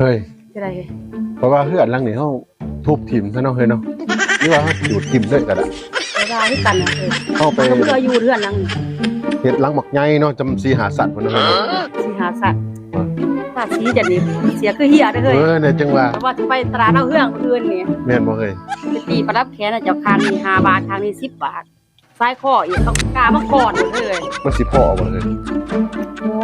เฮ้ยจะได้เฮ้ยเพราะว่าเฮือนหลังนี้เฮาทุบถิ่มซะเนาะเฮ้ยเนาะหรือว่าเฮาดูดถิ่มเลยก็ได้เวลาที่กันนะเฮ้ยเฮาไปก็เพื่ออยู่เรือนหลังนี้เฮ็ดหลังหมักใหญ่เนาะจำสีหาสัตว์พุ่นเนาะเฮ้ยเนาะสีหาสัตว์อ่าถ้าสีจะนี่เสียคือเฮียเด้อเอเฮ้ยอเนี่ยจังว่าเพราะว่าจะไปตราดเอาเฮืองอื่นนี่แม่นบ่เฮ้ยไปตีประดับแขนน่ะเจ้าคานนี่5บาททางนี้10บาทซ้ายข้ออีกต้องกล้ามาก่อนเด้อเฮ้ยมันสิพอบ่เฮ้ย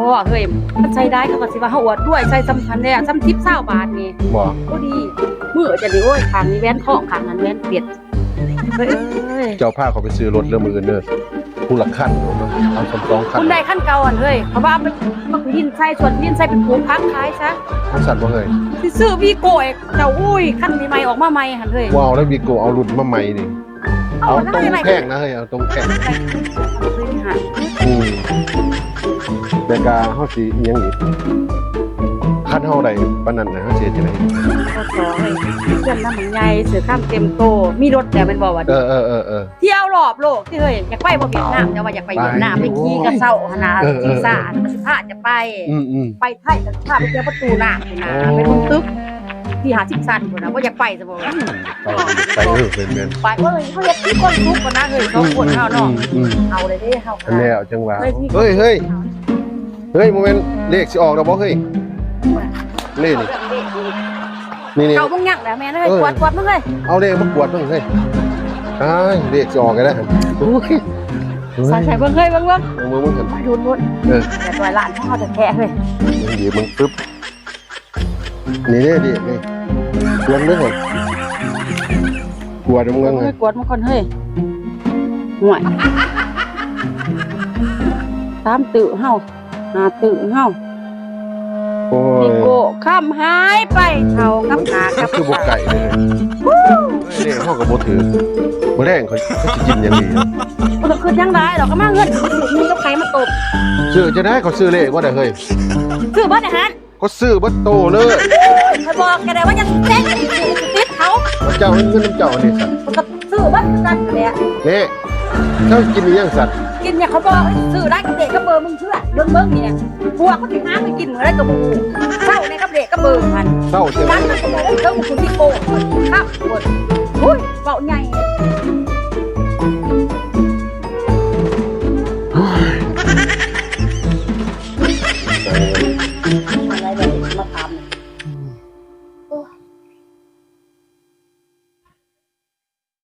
โอ้เฮ้ยมันใช้ได้เขาก็สิว่าเฮาอวดด้วยใช้สำคัญแท้ซ้ำทิป20บาทนี่บ่ก็ดีมื้อจะนี่โอ้ยข้างนี้แว่นทองข้างนั้นแว่นเป็ดเฮ้ยเอ้ยเจ้าพาเขาไปซื้อรถเรื่องมืออื่นเด้อผู้ละคันเนาะเอาสำรองคันคุณได้ขั้นเก่าอันเฮ้ยเพราะว่าเอาไปมักดินใส่ส่วนดินใส่เป็นผงพักขายซะทั้งสัตว์บ่เฮ้ยสิซื้อวีโก้เอกเจ้าอุ้ยขั้นใหม่ๆออกมาใหม่หันเฮ้ยว้าวแล้ววีโกเอารุ่นมาใหม่นี่เอาเอาได้ตรงอะไรแข้งนะเฮ้ยเอาตรงแข้งเฮ้ยฮะอืม แต่กาเฮาสิอิหยังอีกคันเฮาได้ปานนั้นนะเฮาสิเฮ็ดจังได๋ก็ขอให้เพื่อนน้ำมันใหญ่เสือข้ามเต็มโต มีรถแต่เป็นบ่ว่าเออเออเออเออ เที่ยวรอบโลกที่เฮ้ยอยากไปบ่เวียดนามแต่ว่าอยากไปเวียดนามไปไปขี่กระเซ้าหนนาเออเออที่ซ่ามันสิพาจะไป อืมอืมไปไทยแต่พาไปเที่ยวประตูน้ำนี่นะโอ้ไปบนตึกที่หาสิบสันพุ่นน่ะว่าอยากไปซะบ่วะไปไปเออเป็นแม่นไปเอ้ยเขาเฮ็ดที่คนทุกข์กันนะเฮ้ยสองคนเฮาเนาะอืมเอาเลยเด้เฮาอันแล้วจังว่าเฮ้ยพี่เฮ้ย เฮ้ยเฮ้ยโมเมนต์เลขสิออกแล้วบ่เฮ้ยเลขนี่นี่นี่เก่ามึงยังแล้วแม่เอ้ยเออ กวดกวดมึงเลยเอาเลขมากวดเบิ่งเฮ้ยอ้ายเลขสิออกกันแล้วโอ้ยใส่ใส่เบิ่งเฮ้ยเบิ่งเบิ่งเอามือมึงกันไปดูนพุ่นเออแต่ตัวหลานเขาเอาแต่แกะเฮ้ยมึงดีมึงปึ๊บนี่เด้ดินี่กวนเด้อก่อนกวดมึงเฮ้เงิยกวดมึงก่อนเฮ้ยห่วยตามตื่เฮา หาตื่เฮาโอ้พี่ยโกข้ามหายไปเท่ากับหากับคือบ่ไก่เลยเลขเฮาก็บ่ถือบ่แรงเขาเขาสิกินอย่างดีมันก็คือยังได้ดอกก็มาเงินมีกับใครมาตบซื้อจะได้เขาซื้อเลขว่าได้เฮ้ยซื้อบ้านอาหารเขาซื้อบ่โตเลยเคยบอกแกได้ว่ายังแจ้งกันอยู่ติดเขาเจ้าเงินน้ำเจ้านี่สัตว์มันก็ซื้อบ้านกันแหละนี่ เจ้ากินอีหยังสัตว์กินเนี่ยเขาบอกซื้อได้กับเด็กกับเบอร์มึงเชื่อเบิ่งเบิ่งนี่เนี่ยพวกเขาถึงหาไปกินเหมือนกับบูเช่าในกับเด็กกับเบอร์มันเศร้าจัง ร้านมันก็เลยเรื่องของคุณพี่โก้ครับหมดอุ้ยเบาใหญ่